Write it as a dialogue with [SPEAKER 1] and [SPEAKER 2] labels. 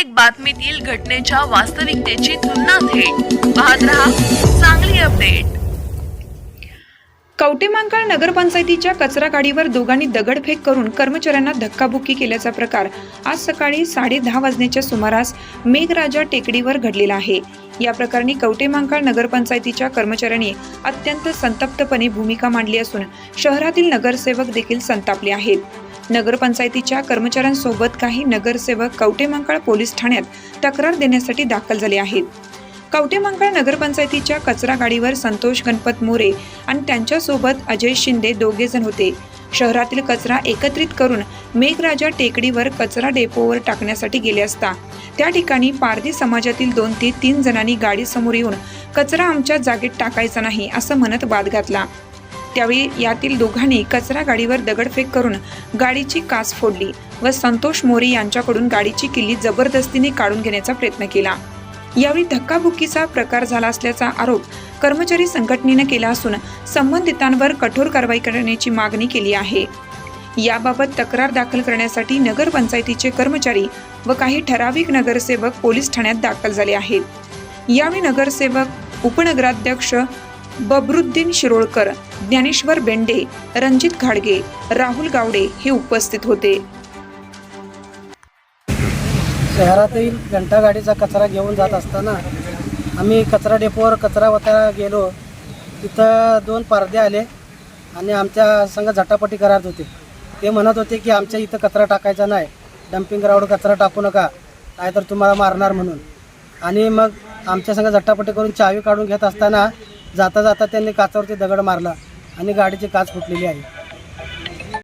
[SPEAKER 1] प्रत्येक बातमीतील घटनेच्या वास्तविकतेची तुलना थेट. पाहत रहा चांगली अपडेट.
[SPEAKER 2] कवटेमांकाळ नगरपंचायतीच्या कचरा गाडीवर दोघांनी दगडफेक करून कर्मचाऱ्यांना धक्काबुक्की केल्याचा प्रकार आज सकाळी साडे दहा वाजण्याच्या सुमारास मेघराजा टेकडीवर घडलेला आहे. या प्रकरणी कवटेमांकाळ नगरपंचायतीच्या कर्मचाऱ्यांनी अत्यंत संतप्तपणे भूमिका मांडली असून शहरातील नगरसेवक देखील संतापले आहेत. नगरपंचायतीच्या कर्मचाऱ्यांसोबत काही नगरसेवक कवटेमांकाळ पोलीस ठाण्यात तक्रार देण्यासाठी दाखल झाले आहेत. कवटेमंकाळ नगरपंचायतीच्या कचरा गाडीवर संतोष गणपत मोरे आणि त्यांच्यासोबत अजय शिंदे दोघे जण होते. शहरातील कचरा एकत्रित करून मेघराजा टेकडीवर कचरा डेपोवर टाकण्यासाठी गेले असता त्या ठिकाणी पारधी समाजातील दोन ते तीन जणांनी गाडीसमोर येऊन कचरा आमच्या जागेत टाकायचा नाही असं म्हणत वाद घातला. त्यावेळी यातील दोघांनी कचरा गाडीवर दगडफेक करून गाडीची काच फोडली व संतोष मोरे यांच्याकडून गाडीची किल्ली जबरदस्तीने काढून घेण्याचा प्रयत्न केला. यावेळी धक्काबुक्कीचा प्रकार झाला असल्याचा आरोप कर्मचारी संघटनेनं केला असून संबंधितांवर कठोर कारवाई करण्याची मागणी केली आहे. याबाबत तक्रार दाखल करण्यासाठी नगरपंचायतीचे कर्मचारी व काही ठराविक नगरसेवक पोलीस ठाण्यात दाखल झाले आहेत. यावेळी नगरसेवक उपनगराध्यक्ष बबरुद्दीन शिरोळकर ज्ञानेश्वर बेंडे रणजित घाडगे राहुल गावडे हे उपस्थित होते.
[SPEAKER 3] शहरातील घंटागाडीचा कचरा घेऊन जात असताना आम्ही कचरा डेपोवर कचरा वतायला गेलो. तिथं दोन पारदे आले आणि आमच्या संग झटापटी करत होते. ते म्हणत होते की आमच्या इथं कचरा टाकायचा नाही. डम्पिंग ग्राउंड कचरा टाकू नका नाहीतर तुम्हाला मारणार म्हणून. आणि मग आमच्या संग झटापटी करून चावी काढून घेत असताना जाता जाता त्यांनी काचावरती दगड मारला आणि गाडीची काच फुटलेली आहे.